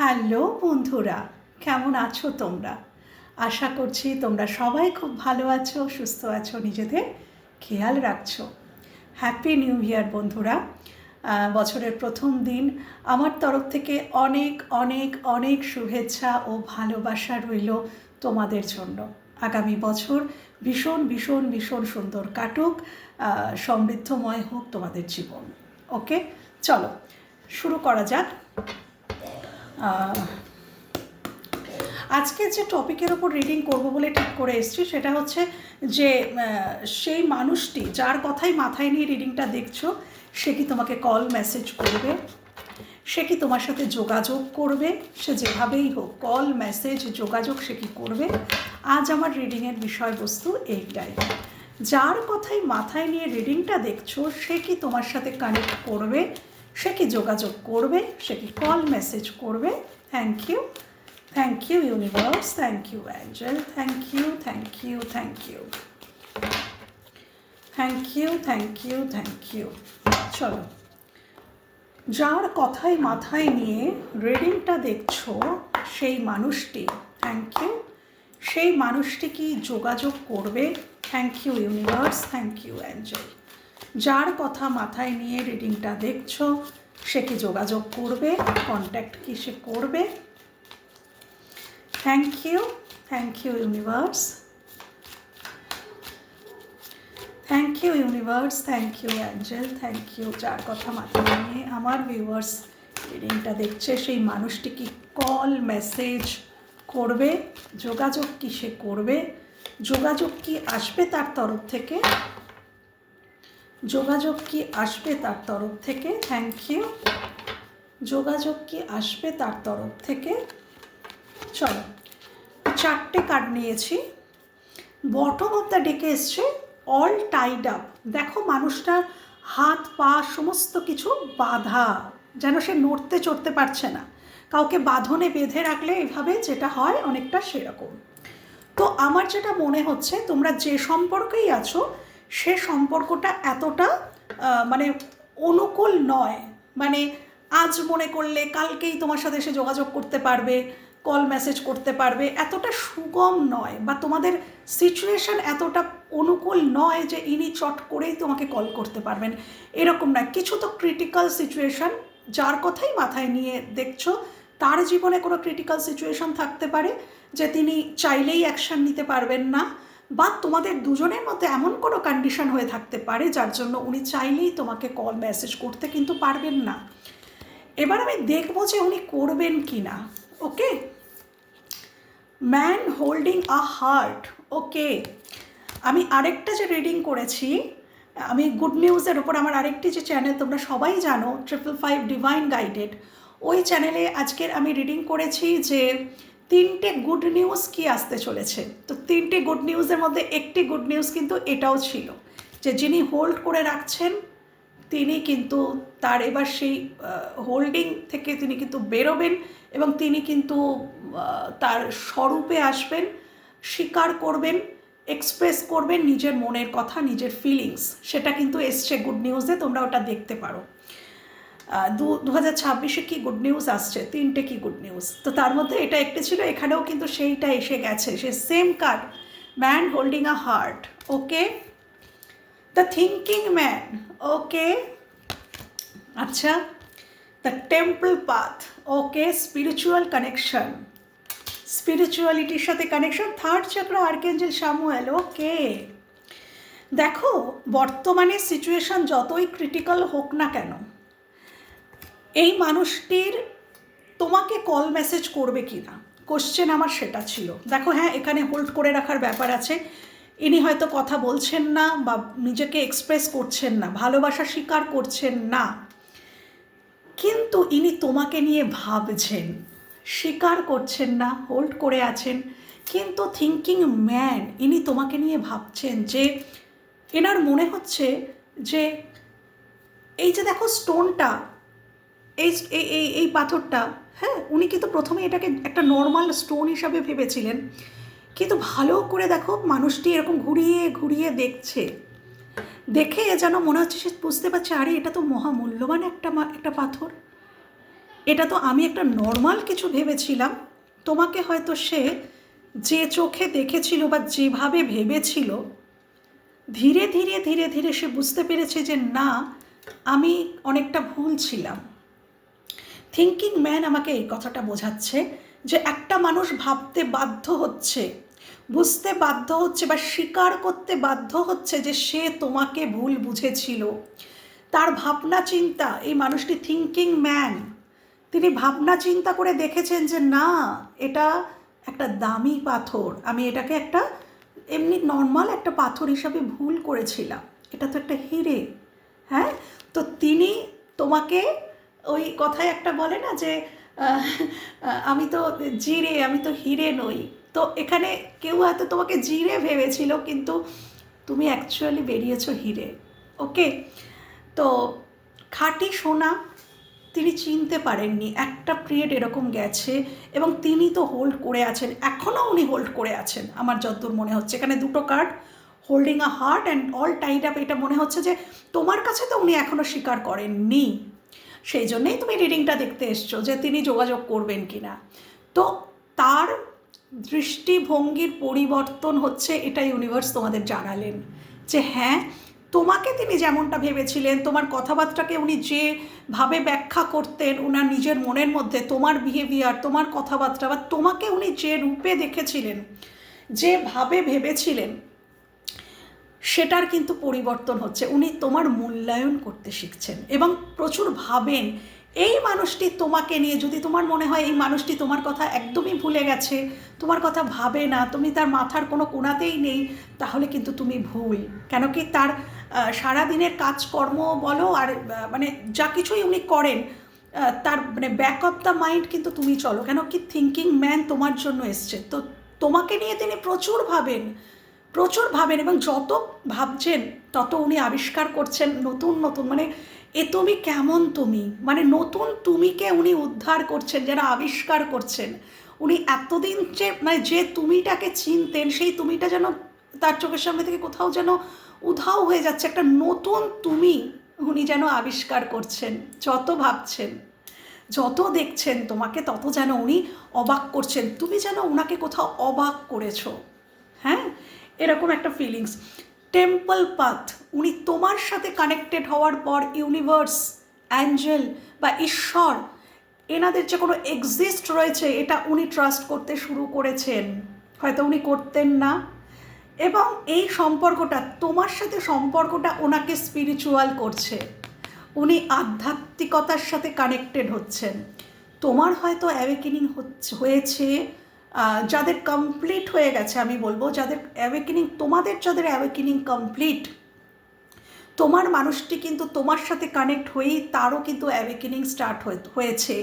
Hello বন্ধুরা, কেমন আছো তোমরা? আশা করছি তোমরা সবাই খুব ভালো আছো, সুস্থ আছো, নিজেদের খেয়াল রাখছো। হ্যাপি নিউ ইয়ার বন্ধুরা। বছরের প্রথম দিন, আমার তরফ থেকে অনেক অনেক অনেক শুভেচ্ছা ও ভালোবাসা রইল তোমাদের জন্য। আগামী বছর ভীষণ ভীষণ ভীষণ সুন্দর কাটুক সমৃদ্ধময় হোক তোমাদের জীবন। ওকে? চলো, শুরু করা যাক। আজকে যে টপিকের ওপর রিডিং করব বলে ঠিক করে এসেছি, সেটা হচ্ছে যে সেই মানুষটি যার কথাই মাথায় নিয়ে রিডিংটা দেখছ, সে কি তোমাকে কল মেসেজ করবে? সে কি তোমার সাথে যোগাযোগ করবে? সে যেভাবেই হোক কল মেসেজ যোগাযোগ সে কি করবে? আজ আমার রিডিংয়ের বিষয়বস্তু এইটাই। যার কথাই মাথায় নিয়ে রিডিংটা দেখছ, সে কি তোমার সাথে কানেক্ট করবে? সে কি যোগাযোগ করবে? সে কি কল মেসেজ করবে? Thank you thank you universe thank you angel thank you thank you thank you thank you thank you thank you চলো। যার কথাই মাথায় নিয়ে রিডিংটা দেখছ, সেই মানুষটি থ্যাংক ইউ সেই মানুষটি কি যোগাযোগ করবে? Thank you universe thank you angel যার কথা মাথায় নিয়ে রিডিংটা দেখছ, সে কি যোগাযোগ করবে? কন্ট্যাক্ট কি সে করবে? Thank you thank you universe thank you universe thank you angel thank you যার কথা মাথায় নিয়ে আমার ভিউয়ার্স রিডিংটা দেখছে, সেই মানুষটি কি কল মেসেজ করবে? যোগাযোগ কি সে করবে? যোগাযোগ কি আসবে তার তরফ থেকে? যোগাযোগ কি আসবে তার তরফ থেকে? থ্যাংক ইউ যোগাযোগ কি আসবে তার তরফ থেকে? চলো, চারটে কার্ড নিয়েছি। বটম অফ দ্য ডেকে এসছে অল টাইড আপ দেখো মানুষটার হাত, পা, সমস্ত কিছু বাঁধা, যেন সে নড়তে চড়তে পারছে না। কাউকে বাঁধনে বেঁধে রাখলে এভাবে যেটা হয় অনেকটা সেরকম। তো আমার যেটা মনে হচ্ছে, তোমরা যে সম্পর্কেই আছো সে সম্পর্কটা এতটা মানে অনুকূল নয়। মানে আজ মনে করলে কালকেই তোমার সাথে সে যোগাযোগ করতে পারবে কল মেসেজ করতে পারবে, এতটা সুগম নয় বা তোমাদের সিচুয়েশন এতটা অনুকূল নয় যে ইনি চট করেই তোমাকে কল করতে পারবেন। এরকম না কিছু তো ক্রিটিক্যাল সিচুয়েশন যার কথাই মাথায় নিয়ে দেখছ, তার জীবনে কোনো ক্রিটিক্যাল সিচুয়েশন থাকতে পারে যে তিনি চাইলেই অ্যাকশন নিতে পারবেন না। বা তোমাদের দুজনের মধ্যে এমন কোনো কন্ডিশন হয়ে থাকতে পারে যার জন্য উনি চাইলেই তোমাকে কল মেসেজ করতে কিন্তু পারবেন না। এবার আমি দেখব যে উনি করবেন কি না okay man holding a heart okay আমি আরেকটা যে রিডিং করেছি, আমি গুড নিউজের ওপর আমার আরেকটি যে চ্যানেল তোমরা সবাই জানো ট্রিপল ফাইভ ডিভাইন গাইডেড ওই চ্যানেলে আজকের আমি রিডিং করেছি যে তিনটে গুড নিউজ কি আসতে চলেছে? তো তিনটে গুড নিউজের মধ্যে একটি গুড নিউজ কিন্তু এটাও ছিল যে যিনি হোল্ড করে রাখছেন, তিনি কিন্তু তার এবার সেই হোল্ডিং থেকে তিনি কিন্তু বেরোবেন এবং তিনি কিন্তু তার স্বরূপে আসবেন, স্বীকার করবেন এক্সপ্রেস করবেন নিজের মনের কথা, নিজের ফিলিংস সেটা কিন্তু এসছে গুড নিউজে তোমরা ওটা দেখতে পারো। দু দু হাজার ছাব্বিশে কী গুড নিউজ আসছে? তিনটে কি গুড নিউজ তো তার মধ্যে এটা একটি ছিল, এখানেও কিন্তু সেইটা এসে গেছে সে same card man holding a heart okay the thinking man okay আচ্ছা the temple path okay spiritual connection স্পিরিচুয়ালিটির সাথে connection third chakra archangel Samuel okay দেখো, বর্তমানে সিচুয়েশন যতই ক্রিটিক্যাল হোক না কেন এই মানুষটির তোমাকে কল মেসেজ করবে কি না কোশ্চেন আমার সেটা ছিল। দেখো হ্যাঁ এখানে হোল্ড করে রাখার ব্যাপার আছে। ইনি হয়তো কথা বলছেন না বা নিজেকে এক্সপ্রেস করছেন না, ভালোবাসা স্বীকার করছেন না। কিন্তু ইনি তোমাকে নিয়ে ভাবছেন, স্বীকার করছেন না হোল্ড করে আছেন। কিন্তু থিঙ্কিং ম্যান ইনি তোমাকে নিয়ে ভাবছেন যে, এনার মনে হচ্ছে যে, এই যে দেখো স্টোনটা এই, এই- এই পাথরটা হ্যাঁ উনি কিন্তু প্রথমে এটাকে একটা নর্মাল স্টোন হিসাবে ভেবেছিলেন। কিন্তু ভালো করে দেখো, মানুষটি এরকম ঘুরিয়ে ঘুরিয়ে দেখছে। দেখে যেন মনে হচ্ছে সে বুঝতে পারছে, আরে, এটা তো মহামূল্যবান একটা একটা পাথর। এটা তো আমি একটা নর্মাল কিছু ভেবেছিলাম। তোমাকে হয়তো সে যে চোখে দেখেছিল বা যেভাবে ভেবেছিল, ধীরে ধীরে ধীরে ধীরে সে বুঝতে পেরেছে যে না, আমি অনেকটা ভুল ছিলাম। থিঙ্কিং ম্যান আমাকে এই কথাটা বোঝাচ্ছে যে একটা মানুষ ভাবতে বাধ্য হচ্ছে, বুঝতে বাধ্য হচ্ছে বা স্বীকার করতে বাধ্য হচ্ছে যে সে তোমাকে ভুল বুঝেছিল। তার ভাবনা চিন্তা, এই মানুষটি থিঙ্কিং ম্যান তিনি ভাবনা চিন্তা করে দেখেছেন যে না, এটা একটা দামি পাথর, আমি এটাকে একটা এমনি নর্মাল একটা পাথর হিসাবে ভুল করেছিলাম, এটা তো একটা হিরে হ্যাঁ? তো তিনি তোমাকে ওই কথায় একটা বলে না যে আমি তো জিরে, আমি তো হিরে নই। তো এখানে কেউ হয়তো তোমাকে জিরে ভেবেছিল, কিন্তু তুমি অ্যাকচুয়ালি বেরিয়েছো হিরে। ওকে? তো খাঁটি সোনা তিনি চিনতে পারেননি। একটা পিরিয়ড এরকম গেছে এবং তিনি তো হোল্ড করে আছেন। এখনও উনি হোল্ড করে আছেন, আমার যতদূর মনে হচ্ছে। এখানে দুটো card holding a heart and all tied up এটা মনে হচ্ছে যে, তোমার কাছে তো উনি এখনও স্বীকার করেননি। সেই জন্যেই তুমি রিডিংটা দেখতে এসছো যে তিনি যোগাযোগ করবেন কি না তো তার দৃষ্টিভঙ্গির পরিবর্তন হচ্ছে এটা ইউনিভার্স তোমাদের জানালেন যে হ্যাঁ তোমাকে তিনি যেমনটা ভেবেছিলেন, তোমার কথাবার্তাকে উনি যেভাবে ব্যাখ্যা করতেন ওনার নিজের মনের মধ্যে তোমার বিহেভিয়ার তোমার কথাবার্তা বা তোমাকে উনি যে রূপে দেখেছিলেন, যেভাবে ভেবেছিলেন সেটার কিন্তু পরিবর্তন হচ্ছে। উনি তোমার মূল্যায়ন করতে শিখছেন এবং প্রচুর ভাবেন, এই মানুষটি তোমাকে নিয়ে, যদি তোমার মনে হয় এই মানুষটি তোমার কথা একদমই ভুলে গেছে, তোমার কথা ভাবে না, তুমি তার মাথার কোনো কোণাতেই নেই, তাহলে কিন্তু তুমি ভুল। কেন কি তার সারাদিনের কাজকর্ম বলো আর মানে যা কিছুই উনি করেন তার মানে ব্যাক অফ দ্য মাইন্ড কিন্তু তুমি চলো। কেন কি থিঙ্কিং ম্যান তোমার জন্য এসছে। তো তোমাকে নিয়ে তিনি প্রচুর ভাবেন। প্রচুর ভাবেন এবং যত ভাবছেন, তত উনি আবিষ্কার করছেন নতুন নতুন। মানে এ তুমি কেমন তুমি? মানে নতুন তুমিকে উনি উদ্ধার করছেন যেন আবিষ্কার করছেন। উনি এতদিন যে মানে যে তুমিটাকে চিনতেন, সেই তুমিটা যেন তার চোখের সামনে থেকে কোথাও যেন উধাও হয়ে যাচ্ছে। একটা নতুন তুমি উনি যেন আবিষ্কার করছেন, যত ভাবছেন, যত দেখছেন তোমাকে, তত যেন উনি অবাক করছেন। তুমি যেন ওনাকে কোথাও অবাক করেছ হ্যাঁ? এরকম একটা ফিলিংস টেম্পল পাথ উনি তোমার সাথে কানেক্টেড হওয়ার পর ইউনিভার্স অ্যাঞ্জেল বা ঈশ্বর, এনাদের যে কোনো এক্সিস্ট রয়েছে, এটা উনি ট্রাস্ট করতে শুরু করেছেন। হয়তো উনি করতেন না। এবং এই সম্পর্কটা, তোমার সাথে সম্পর্কটা ওনাকে স্পিরিচুয়াল করছে। উনি আধ্যাত্মিকতার সাথে কানেক্টেড হচ্ছেন। তোমার হয়তো অ্যাওয়েকেনিং হচ্ছে, হয়েছে। যাদের কমপ্লিট হয়ে গেছে, আমি বলব, যাদের অ্যাওয়েকেনিং তোমাদের যাদের অ্যাওয়েকেনিং কমপ্লিট তোমার মানুষটি কিন্তু তোমার সাথে কানেক্ট হয়েই তারও কিন্তু অ্যাওয়েকেনিং স্টার্ট হয়েছে,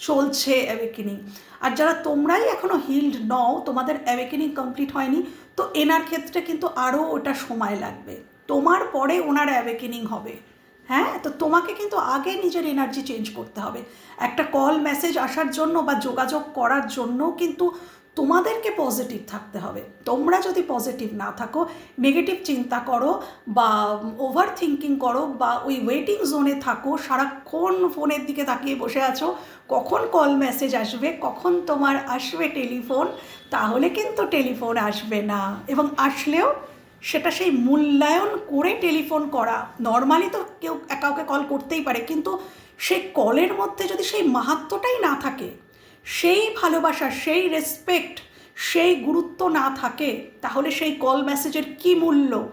চলছে অ্যাওয়েকেনিং আর যারা তোমরাই এখনও হিল্ড নও, তোমাদের অ্যাওয়েকেনিং কমপ্লিট হয়নি, তো এনার ক্ষেত্রে কিন্তু আরও ওটা সময় লাগবে। তোমার পরে ওনার অ্যাওয়েকেনিং হবে। হ্যাঁ তো তোমাকে কিন্তু আগে নিজের এনার্জি চেঞ্জ করতে হবে। একটা কল মেসেজ আসার জন্য বা যোগাযোগ করার জন্য কিন্তু তোমাদেরকে পজিটিভ থাকতে হবে। তোমরা যদি পজিটিভ না থাকো নেগেটিভ চিন্তা করো বা ওভার থিঙ্কিং করো বা ওই ওয়েটিং জোনে থাকো, সারাক্ষণ ফোনের দিকে তাকিয়ে বসে আছো, কখন কল মেসেজ আসবে, কখন তোমার আসবে টেলিফোন তাহলে কিন্তু টেলিফোন আসবে না। এবং আসলেও সেটা সেই মূল্যায়ন করে টেলিফোন করা। নর্মালি তো কেউ কাউকে কল করতেই পারে, কিন্তু সেই কলের মধ্যে যদি সেই মাহাত্মটাই না থাকে, সেই ভালোবাসা, সেই রেসপেক্ট সেই গুরুত্ব না থাকে, তাহলে সেই কল মেসেজের কী মূল্য?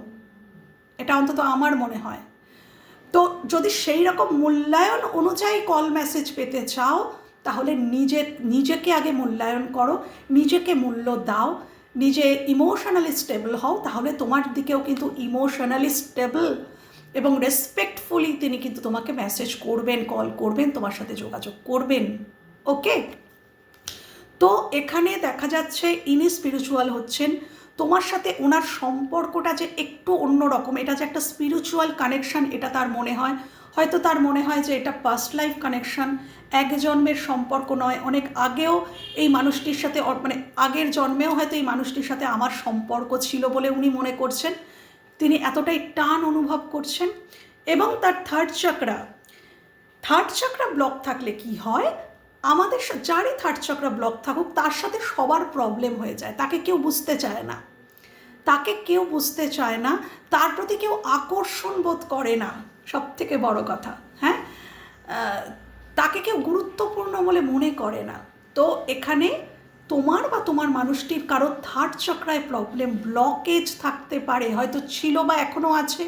এটা অন্তত আমার মনে হয়। তো যদি সেই রকম মূল্যায়ন অনুযায়ী কল মেসেজ পেতে চাও, তাহলে নিজে, নিজেকে আগে মূল্যায়ন করো, নিজেকে মূল্য দাও নিজে ইমোশনালি স্টেবল হও, তাহলে তোমার দিকেও কিন্তু ইমোশনালি স্টেবল এবং রেসপেক্টফুলি তিনি কিন্তু তোমাকে মেসেজ করবেন কল করবেন, তোমার সাথে যোগাযোগ করবেন। ওকে তো এখানে দেখা যাচ্ছে ইনি স্পিরিচুয়াল হচ্ছেন। তোমার সাথে ওনার সম্পর্কটা যে একটু অন্যরকম, এটা যে একটা স্পিরিচুয়াল কানেকশন এটা তার মনে হয় হয়তো তার মনে হয় যে এটা পাস্ট লাইফ কানেকশন এক জন্মের সম্পর্ক নয়, অনেক আগেও এই মানুষটির সাথে মানে আগের জন্মেও হয়তো এই মানুষটির সাথে আমার সম্পর্ক ছিল বলে উনি মনে করছেন। তিনি এতটাই টান অনুভব করছেন এবং তার third chakra third chakra block থাকলে কি হয়? আমাদের যারই থার্ড চক্রা ব্লক থাকুক, তার সাথে সবার প্রবলেম হয়ে যায়, তাকে কেউ বুঝতে চায় না। তাকে কেউ বুঝতে চায় না, তার প্রতি কেউ আকর্ষণ বোধ করে না। সব থেকে বড় কথা হ্যাঁ? তাকে কেউ গুরুত্বপূর্ণ বলে মনে করে না। তো এখানে তোমার বা তোমার মানুষটির কারও থার্ড চক্রায় প্রবলেম ব্লকেজ থাকতে পারে, হয়তো ছিল বা এখনও আছে।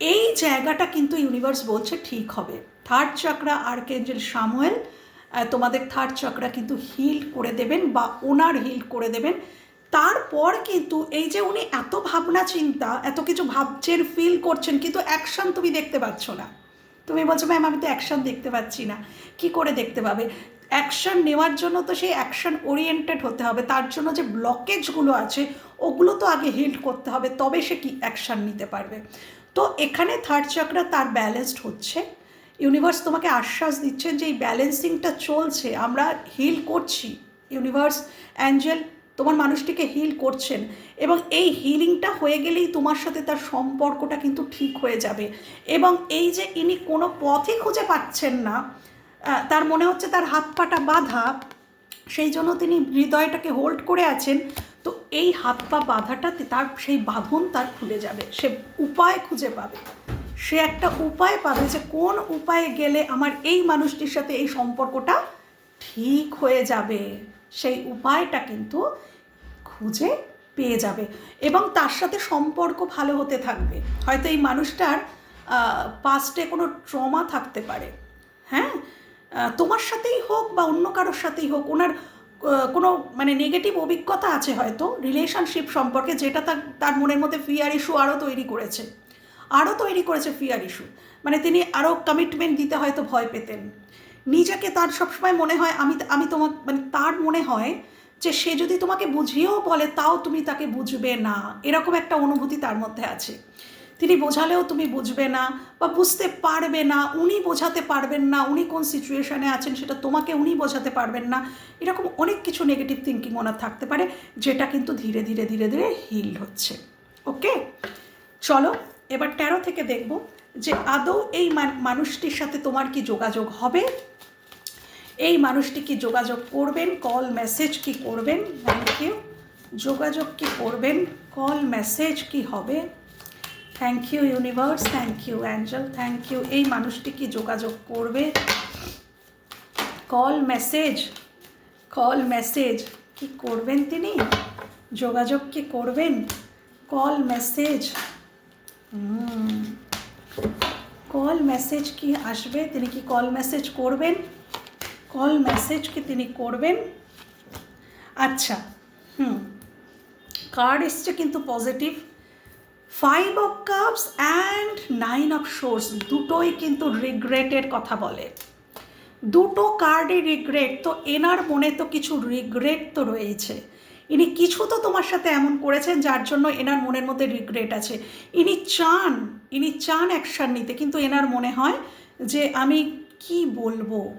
এই জায়গাটা কিন্তু ইউনিভার্স বলছে ঠিক হবে। থার্ড চক্রা আর্কেঞ্জেল সামুয়েল তোমাদের থার্ড চক্রা কিন্তু হিল করে দেবেন বা ওনার হিল করে দেবেন। তারপর কিন্তু এই যে উনি এত ভাবনা চিন্তা, এত কিছু ভাবছেন ফিল করছেন, কিন্তু অ্যাকশন তুমি দেখতে পাচ্ছ না। তুমি বলছো ম্যাম আমি তো অ্যাকশন দেখতে পাচ্ছি না। কি করে দেখতে পাবে? অ্যাকশন নেওয়ার জন্য তো সেই অ্যাকশন ওরিয়েন্টেড হতে হবে। তার জন্য যে ব্লকেজগুলো আছে, ওগুলো তো আগে হিল্ড করতে হবে, তবে সে কি অ্যাকশন নিতে পারবে। তো এখানে থার্ড চক্রা তার ব্যালেন্সড হচ্ছে। ইউনিভার্স তোমাকে আশ্বাস দিচ্ছেন যে এই ব্যালেন্সিংটা চলছে, আমরা হিল করছি। ইউনিভার্স অ্যাঞ্জেল তোমার মানুষটিকে হিল করছেন এবং এই হিলিংটা হয়ে গেলেই তোমার সাথে তার সম্পর্কটা কিন্তু ঠিক হয়ে যাবে। এবং এই যে ইনি কোনো পথই খুঁজে পাচ্ছেন না তার মনে হচ্ছে তার হাত পাটা বাঁধা, সেই জন্য তিনি হৃদয়টাকে হোল্ড করে আছেন। তো এই হাত পা বাঁধাটাতে তার সেই বাঁধন তার খুলে যাবে, সে উপায় খুঁজে পাবে। সে একটা উপায় পাবে যে কোন উপায়ে গেলে আমার এই মানুষটির সাথে এই সম্পর্কটা ঠিক হয়ে যাবে। সেই উপায়টা কিন্তু খুঁজে পেয়ে যাবে এবং তার সাথে সম্পর্ক ভালো হতে থাকবে। হয়তো এই মানুষটার পাস্টে কোনো ট্রমা থাকতে পারে। হ্যাঁ? তোমার সাথেই হোক বা অন্য কারোর সাথেই হোক, ওনার কোনো মানে নেগেটিভ অভিজ্ঞতা আছে হয়তো রিলেশনশিপ সম্পর্কে যেটা তার তার মনের মধ্যে ফিয়ার ইস্যু আরও তৈরি করেছে। আরও তৈরি করেছে ফিয়ার ইস্যু মানে তিনি আরও কমিটমেন্ট দিতে হয়তো ভয় পেতেন। নিজেকে তার সবসময় মনে হয়, আমি আমি তোমার মানে তার মনে হয় যে সে যদি তোমাকে বুঝিয়েও বলে, তাও তুমি তাকে বুঝবে না। এরকম একটা অনুভূতি তার মধ্যে আছে। তিনি বোঝালেও তুমি বুঝবে না বা বুঝতে পারবে না, উনি বোঝাতে পারবেন না, উনি কোন সিচুয়েশনে আছেন সেটা তোমাকে উনি বোঝাতে পারবেন না। এরকম অনেক কিছু নেগেটিভ থিঙ্কিং ওনার থাকতে পারে, যেটা কিন্তু ধীরে ধীরে ধীরে ধীরে হিল হচ্ছে। ওকে চলো, এবার তেরো থেকে দেখব যে আদৌ এই মান- মানুষটির সাথে তোমার কি যোগাযোগ হবে? এই মানুষটি কি যোগাযোগ করবেন? কল মেসেজ কি করবেন? থ্যাংক ইউ যোগাযোগ কি করবেন? কল মেসেজ কি হবে? Thank you universe thank you angel thank you এই মানুষটি কি যোগাযোগ করবে? কল মেসেজ কল মেসেজ কি করবেন তিনি? যোগাযোগ কি করবেন? কল মেসেজ কল মেসেজ কি আসবে? তিনি কি কল মেসেজ করবেন? কল মেসেজ কি তিনি করবেন? আচ্ছা হুম কার্ড এসছে কিন্তু positive five of cups and nine of swords দুটোই কিন্তু রিগ্রেটের কথা বলে। দুটো কার্ডে রিগ্রেট তো এনার মনে তো কিছু রিগ্রেট তো রয়েছে। ইনি কিছু তো তোমার সাথে এমন করেছেন যার জন্য এনার মনের মধ্যে রিগ্রেট আছে। ইনি চান ইনি চান অ্যাকশান নিতে, কিন্তু এনার মনে হয় যে আমি কি বলব?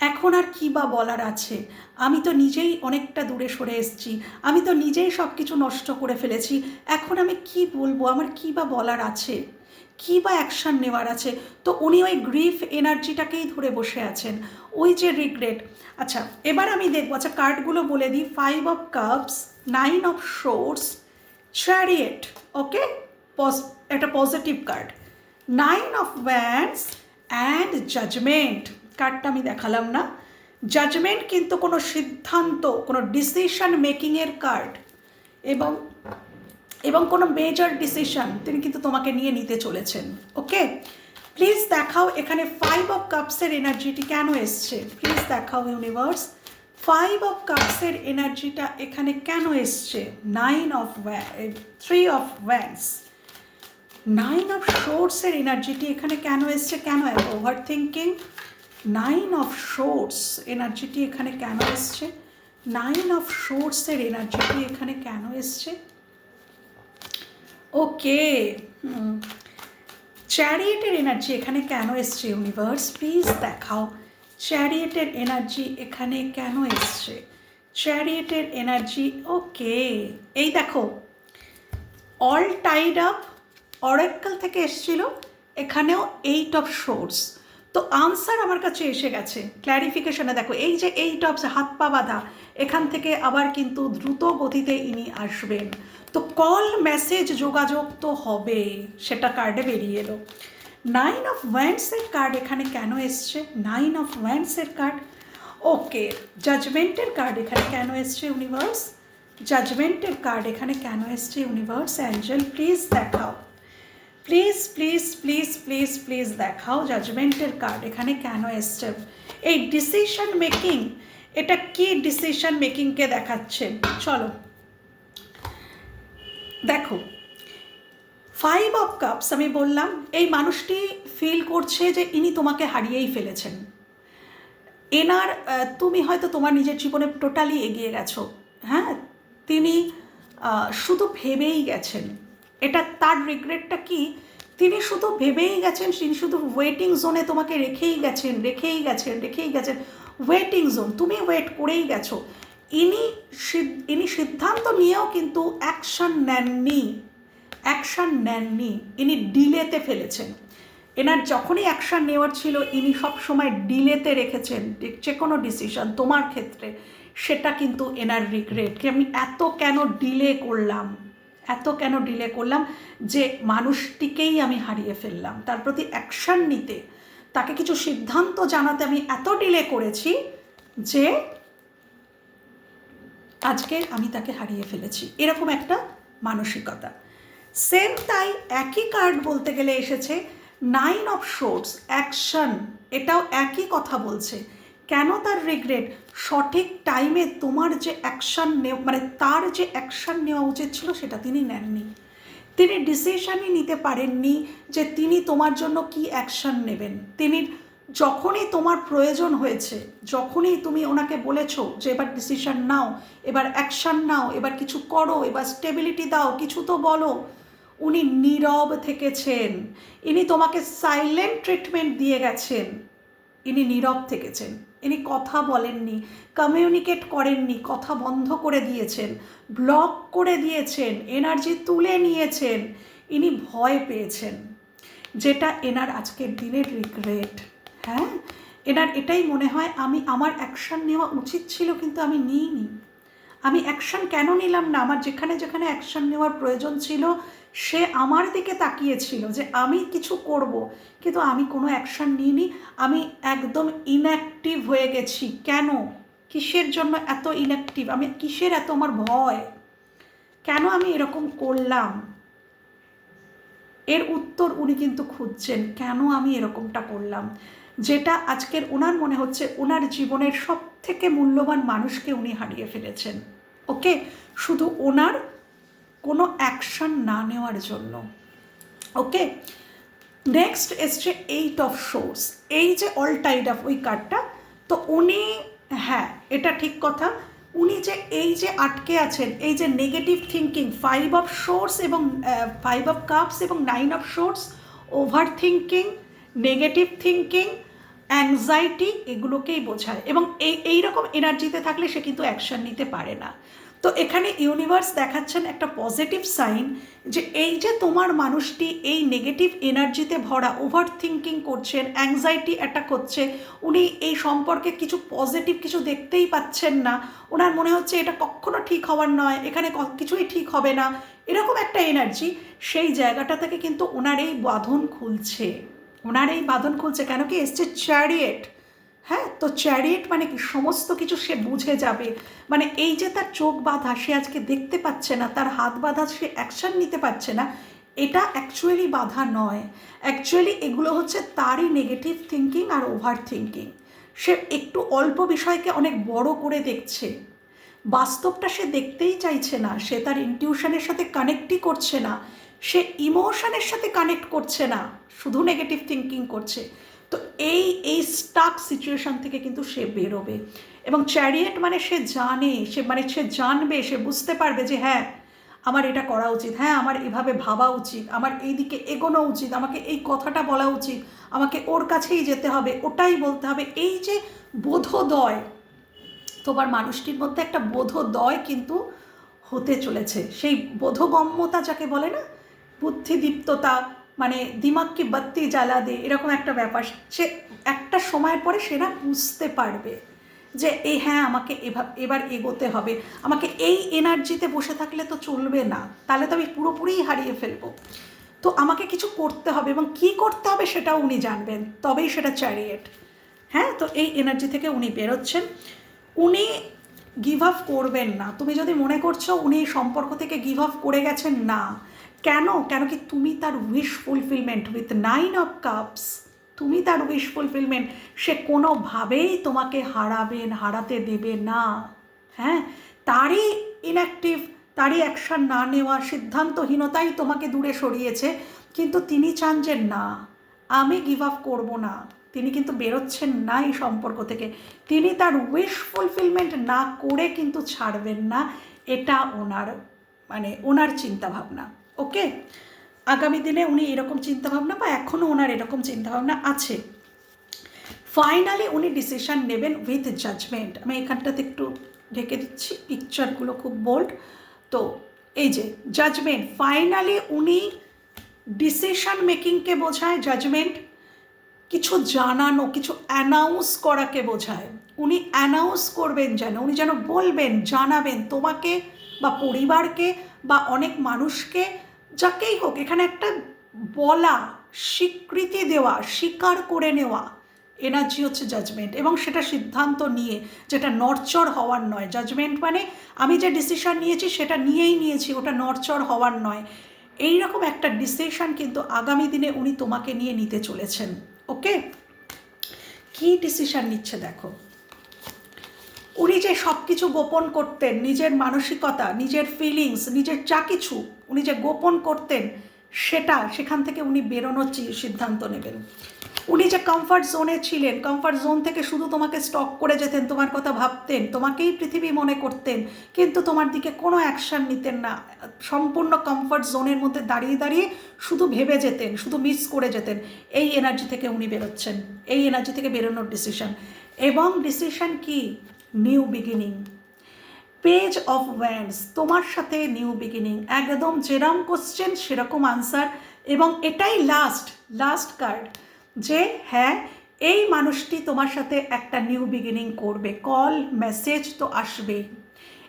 এখন আর কী বা বলার আছে? আমি তো নিজেই অনেকটা দূরে সরে এসেছি। আমি তো নিজেই সব কিছু নষ্ট করে ফেলেছি। এখন আমি কি বলব? আমার কী বা বলার আছে? কী বা অ্যাকশান নেওয়ার আছে? তো উনি ওই গ্রিফ এনার্জিটাকেই ধরে বসে আছেন। ওই যে রিগ্রেট আচ্ছা এবার আমি দেখব। আচ্ছা কার্ডগুলো বলে দিই। Five of cups nine of swords chariot okay একটা positive card nine of wands and judgement কার্ডটা আমি দেখালাম না। জাজমেন্ট কিন্তু কোনো সিদ্ধান্ত, কোনো ডিসিশন মেকিংয়ের কার্ড এবং এবং কোনো মেজর ডিসিশন তিনি কিন্তু তোমাকে নিয়ে নিতে চলেছেন ওকে প্লিজ দেখাও এখানে ফাইভ অফ কাপসের এনার্জিটি কেন এসছে? প্লিজ দেখাও ইউনিভার্স ফাইভ অফ কাপসের এনার্জিটা এখানে কেন এসছে? Nine of three of wands nine of শোর্সের এনার্জিটি এখানে কেন এসছে? কেন এত over thinking nine of swords এনার্জিটি এখানে কেন এসছে? নাইন অফ শোর্সের এনার্জিটি এখানে কেন এসছে? ওকে চ্যারিয়েটের এনার্জি এখানে কেন এসছে ইউনিভার্স প্লিজ দেখাও। চ্যারিয়েটের এনার্জি এখানে কেন এসছে? চ্যারিয়েটের এনার্জি ওকে এই দেখো অল টাইড আপ অরেক্কাল থেকে এসছিল, এখানেও এইট অফ শোর্স তো আনসার আমার কাছে এসে গেছে। ক্ল্যারিফিকেশনে দেখো, এই যে এই টপস হাত পা বাঁধা, এখান থেকে আবার কিন্তু দ্রুত গতিতে ইনি আসবেন। তো কল মেসেজ যোগাযোগ তো হবে, সেটা কার্ডে বেরিয়ে এলো। নাইন অফ ওয়ান্ডসের কার্ড এখানে কেন এসছে? নাইন অফ ওয়ান্ডসের কার্ড ওকে জাজমেন্টের কার্ড এখানে কেন এসছে ইউনিভার্স জাজমেন্টের কার্ড এখানে কেন এসছে ইউনিভার্স অ্যাঞ্জেল প্লিজ দেখাও। Please please please please please দেখাও জাজমেন্টের কার্ড এখানে কেন এসছে? এই ডিসিশন মেকিং এটা কি ডিসিশন মেকিংকে দেখাচ্ছে? চলো। দেখো ফাইভ অফ কাপস আমি বললাম, এই মানুষটি ফিল করছে যে ইনি তোমাকে হারিয়েই ফেলেছেন। এনার তুমি হয়তো তোমার নিজের জীবনে টোটালি এগিয়ে গেছো। হ্যাঁ? তিনি শুধু ভেবেই গেছেন। এটা তার রিগ্রেটটা কি? তিনি শুধু ভেবেই গেছেন, তিনি শুধু ওয়েটিং জোনে তোমাকে রেখেই গেছেন রেখেই গেছেন রেখেই গেছেন। ওয়েটিং জোন তুমি ওয়েট করেই গেছো। ইনি ইনি সিদ্ধান্ত নিয়েও কিন্তু অ্যাকশন নেননি অ্যাকশন নেননি। ইনি ডিলেতে ফেলেছেন। এনার যখনই অ্যাকশন নেওয়ার ছিল, ইনি সব সময় ডিলেতে রেখেছেন। যে কোনো ডিসিশন তোমার ক্ষেত্রে, সেটা কিন্তু এনার রিগ্রেট আমি এত কেন ডিলে করলাম? এত কেন ডিলে করলাম যে মানুষটিকেই আমি হারিয়ে ফেললাম। তার প্রতি অ্যাকশন নিতে, তাকে কিছু সিদ্ধান্ত জানাতে আমি এত ডিলে করেছি যে আজকে আমি তাকে হারিয়ে ফেলেছি। এরকম একটা মানসিকতা। সেম তাই একই কার্ড বলতে গেলে এসেছে নাইন অফ শোর্টস অ্যাকশন এটাও একই কথা বলছে। কেন তার রিগ্রেট সঠিক টাইমে তোমার যে অ্যাকশন মানে তার যে অ্যাকশন নেওয়া উচিত ছিল সেটা তিনি নেননি। তিনি ডিসিশনই নিতে পারেননি যে তিনি তোমার জন্য কি অ্যাকশন নেবেন। তিনি যখনই তোমার প্রয়োজন হয়েছে, যখনই তুমি ওনাকে বলেছ যে এবার ডিসিশন নাও, এবার অ্যাকশন নাও, এবার কিছু করো, এবার স্টেবিলিটি দাও, কিছু তো বলো, উনি নীরব থেকেছেন। ইনি তোমাকে সাইলেন্ট ট্রিটমেন্ট দিয়ে গেছেন। ইনি নীরব থেকেছেন। ইনি কথা বলেননি কমিউনিকেট করেননি, কথা বন্ধ করে দিয়েছেন ব্লক করে দিয়েছেন এনার্জি তুলে নিয়েছেন, ইনি ভয় পেয়েছেন। যেটা এনার আজকের দিনের রিগ্রেট হ্যাঁ? এনার এটাই মনে হয়, আমি আমার অ্যাকশন নেওয়া উচিত ছিল কিন্তু আমি নিইনি। আমি অ্যাকশন কেন নিলাম না? আমার যেখানে যেখানে অ্যাকশন নেওয়ার প্রয়োজন ছিল সে আমার দিকে তাকিয়েছিল যে আমি কিছু করব, কিন্তু আমি কোনো অ্যাকশন নিইনি। আমি একদম ইনঅ্যাক্টিভ হয়ে গেছি। কেন? কিসের জন্য এত ইনঅ্যাক্টিভ আমি কিসের এত আমার ভয়? কেন আমি এরকম করলাম? এর উত্তর উনি কিন্তু খুঁজছেন, কেন আমি এরকমটা করলাম? যেটা আজকের ওনার মনে হচ্ছে ওনার জীবনের সব থেকে মূল্যবান মানুষকে উনি হারিয়ে ফেলেছেন। ওকে? শুধু ওনার কোনো অ্যাকশন না নেওয়ার জন্য। ওকে নেক্সট এসছে এইট অফ শোর্স এই যে অল টাইড অফ ওই কার্ডটা তো উনি হ্যাঁ এটা ঠিক কথা। উনি যে এই যে আটকে আছেন, এই যে negative thinking five of swords এবং ফাইভ অফ কাপস এবং nine of swords over thinking negative thinking anxiety এগুলোকেই বোঝায়। এবং এই এই রকম এনার্জিতে থাকলে সে কিন্তু অ্যাকশন নিতে পারে না। তো এখানে ইউনিভার্স দেখাচ্ছেন একটা পজিটিভ সাইন যে এই যে তোমার মানুষটি এই নেগেটিভ এনার্জিতে ভরা ওভার থিঙ্কিং করছেন অ্যাংজাইটি অ্যাটাক হচ্ছে, উনি এই সম্পর্কে কিছু পজিটিভ কিছু দেখতেই পাচ্ছেন না ওনার মনে হচ্ছে এটা কখনো ঠিক হওয়ার নয়, এখানে কিছুই ঠিক হবে না, এরকম একটা এনার্জি সেই জায়গাটা থেকে কিন্তু ওনার এই বাঁধন খুলছে। ওনার এই বাঁধন খুলছে কেন কি? এসছে চ্যারিয়েট হ্যাঁ তো চ্যারিয়েট মানে কি? সমস্ত কিছু সে বুঝে যাবে। মানে এই যে তার চোখ বাঁধা, সে আজকে দেখতে পাচ্ছে না, তার হাত বাঁধা সে অ্যাকশন নিতে পারছে না, এটা অ্যাকচুয়ালি বাধা নয়। অ্যাকচুয়ালি এগুলো হচ্ছে তারই নেগেটিভ থিঙ্কিং আর ওভার থিঙ্কিং সে একটু অল্প বিষয়কে অনেক বড় করে দেখছে। বাস্তবটা সে দেখতেই চাইছে না, সে তার ইনটিউশনের সাথে কানেক্টই করছে না, সে ইমোশনের সাথে কানেক্ট করছে না, শুধু নেগেটিভ থিঙ্কিং করছে। তো এই এই স্টাক সিচুয়েশন থেকে কিন্তু সে বেরোবে। এবং চ্যারিয়েট মানে সে জানে, সে মানে সে জানবে, সে বুঝতে পারবে যে হ্যাঁ আমার এটা করা উচিত। হ্যাঁ আমার এভাবে ভাবা উচিত। আমার এই দিকে এগোনো উচিত। আমাকে এই কথাটা বলা উচিত। আমাকে ওর কাছেই যেতে হবে, ওটাই বলতে হবে। এই যে বোধোদয়, তোমার মানুষটির মধ্যে একটা বোধোদয় কিন্তু হতে চলেছে। সেই বোধগম্যতা যাকে বলে না, বুদ্ধিদীপ্ততা মানে দিমাগ কি বাত্তি জ্বালা দে, এরকম একটা ব্যাপার। সে একটা সময়ের পরে সেটা বুঝতে পারবে যে, এই হ্যাঁ আমাকে এবার এগোতে হবে। আমাকে এই এনার্জিতে বসে থাকলে তো চলবে না। তাহলে তো আমি পুরোপুরিই হারিয়ে ফেলব। তো আমাকে কিছু করতে হবে এবং কি করতে হবে সেটাও উনি জানবেন। তবেই সেটা চ্যারিয়েট। হ্যাঁ তো এই এনার্জি থেকে উনি বেরোচ্ছেন। উনি গিভ আপ করবেন না। তুমি যদি মনে করছ উনি সম্পর্ক থেকে গিভ আপ করে গেছেন, না। কেন? কেন কি তুমি তার wish fulfilment with nine of cups তুমি তার উইশ ফুলফিলমেন্ট সে কোনোভাবেই তোমাকে হারাবেন, হারাতে দেবে না। হ্যাঁ? তারই ইনঅ্যাক্টিভ তারই অ্যাকশন না নেওয়া সিদ্ধান্তহীনতাই তোমাকে দূরে সরিয়েছে। কিন্তু তিনি চান যে না, আমি গিভ আপ করব না। তিনি কিন্তু বেরোচ্ছেন না এই সম্পর্ক থেকে। তিনি তার উইশ ফুলফিলমেন্ট না করে কিন্তু ছাড়বেন না। এটা ওনার মানে ওনার চিন্তাভাবনা। ওকে? আগামী দিনে উনি এরকম চিন্তাভাবনা বা এখনও ওনার এরকম চিন্তাভাবনা আছে? ফাইনালি উনি ডিসিশন নেবেন উইথ জাজমেন্ট আমি এখানটাতে একটু ঢেকে দিচ্ছি পিকচারগুলো খুব বোল্ড তো এই যে জাজমেন্ট ফাইনালি উনি ডিসিশন মেকিংকে বোঝায় জাজমেন্ট কিছু জানানো, কিছু অ্যানাউন্স করাকে বোঝায়। উনি অ্যানাউন্স করবেন যেন, উনি যেন বলবেন, জানাবেন তোমাকে বা পরিবারকে বা অনেক মানুষকে যাকেই হোক, এখানে একটা বলা, স্বীকৃতি দেওয়া, স্বীকার করে নেওয়া এনার্জি হচ্ছে জাজমেন্ট এবং সেটা সিদ্ধান্ত নিয়ে, যেটা নরচর হওয়ার নয়। জাজমেন্ট মানে আমি যে ডিসিশন নিয়েছি, সেটা নিয়েই নিয়েছি, ওটা নরচর হওয়ার নয়। এই রকম একটা ডিসিশন কিন্তু আগামী দিনে উনি তোমাকে নিয়ে নিতে চলেছেন ওকে কি ডিসিশন নিচ্ছে দেখো? উনি যে সব কিছু গোপন করতেন, নিজের মানসিকতা, নিজের ফিলিংস নিজের যা কিছু উনি যে গোপন করতেন, সেটা সেখান থেকে উনি বেরোনোর সিদ্ধান্ত নেবেন। উনি যে কমফর্ট জোনে ছিলেন কমফর্ট জোন থেকে শুধু তোমাকে স্টক করে যেতেন, তোমার কথা ভাবতেন, তোমাকেই পৃথিবী মনে করতেন, কিন্তু তোমার দিকে কোনো অ্যাকশন নিতেন না। সম্পূর্ণ কমফর্ট জোনের মধ্যে দাঁড়িয়ে দাঁড়িয়ে শুধু ভেবে যেতেন, শুধু মিস করে যেতেন। এই এনার্জি থেকে উনি বেরোচ্ছেন। এই এনার্জি থেকে বেরোনোর ডিসিশন এবং ডিসিশন কি? New beginning page of wands তোমার সাথে নিউ বিগিনিং একদম যেরকম কোশ্চেন সেরকম আনসার এবং এটাই লাস্ট লাস্ট কার্ড যে হ্যাঁ এই মানুষটি তোমার সাথে একটা নিউ বিগিনিং করবে কল মেসেজ তো আসবেই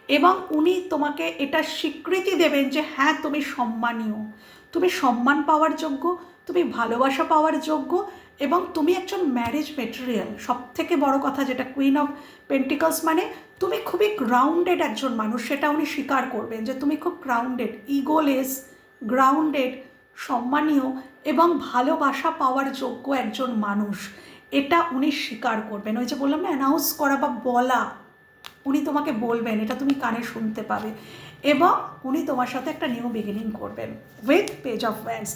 এবং উনি তোমাকে এটা স্বীকৃতি দেবেন যে হ্যাঁ তুমি সম্মানীয়, তুমি সম্মান পাওয়ার যোগ্য, তুমি ভালোবাসা পাওয়ার যোগ্য এবং তুমি একজন ম্যারেজ মেটেরিয়াল সব থেকে বড় কথা যেটা কুইন অফ পেন্টিকলস মানে তুমি খুবই গ্রাউন্ডেড একজন মানুষ, সেটা উনি স্বীকার করবেন যে তুমি খুব গ্রাউন্ডেড ইগোলেস গ্রাউন্ডেড সম্মানীয় এবং ভালোবাসা পাওয়ার যোগ্য একজন মানুষ। এটা উনি স্বীকার করবেন। ওই যে বললাম না অ্যানাউন্স করা বা বলা, উনি তোমাকে বলবেন, এটা তুমি কানে শুনতে পাবে। এবং উনি তোমার সাথে একটা নিউ বিগিনিং করবেন with page of wands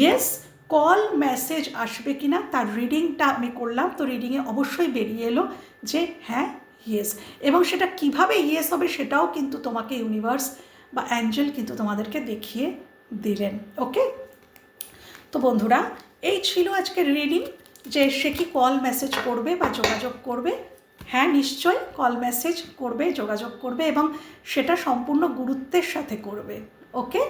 yes call message আসবে কি না তার রিডিংটা আমি করলাম, তো রিডিংয়ে অবশ্যই বেরিয়ে এলো যে হ্যাঁ ইয়েস এবং সেটা কীভাবে ইয়েস হবে সেটাও কিন্তু তোমাকে ইউনিভার্স বা অ্যাঞ্জেল কিন্তু তোমাদেরকে দেখিয়ে দিলেন ওকে তো বন্ধুরা, এই ছিল আজকের রিডিং যে সে কি কল মেসেজ করবে বা যোগাযোগ করবে? হ্যাঁ নিশ্চয়ই কল মেসেজ করবে, যোগাযোগ করবে এবং সেটা সম্পূর্ণ গুরুত্বের সাথে করবে ওকে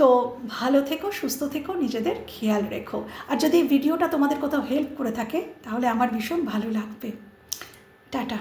তো ভালো থেকো, সুস্থ থেকো, নিজেদের খেয়াল রেখো। আর যদি ভিডিওটা তোমাদের কোথাও হেল্প করে থাকে, তাহলে আমার ভীষণ ভালো লাগবে। टाटा।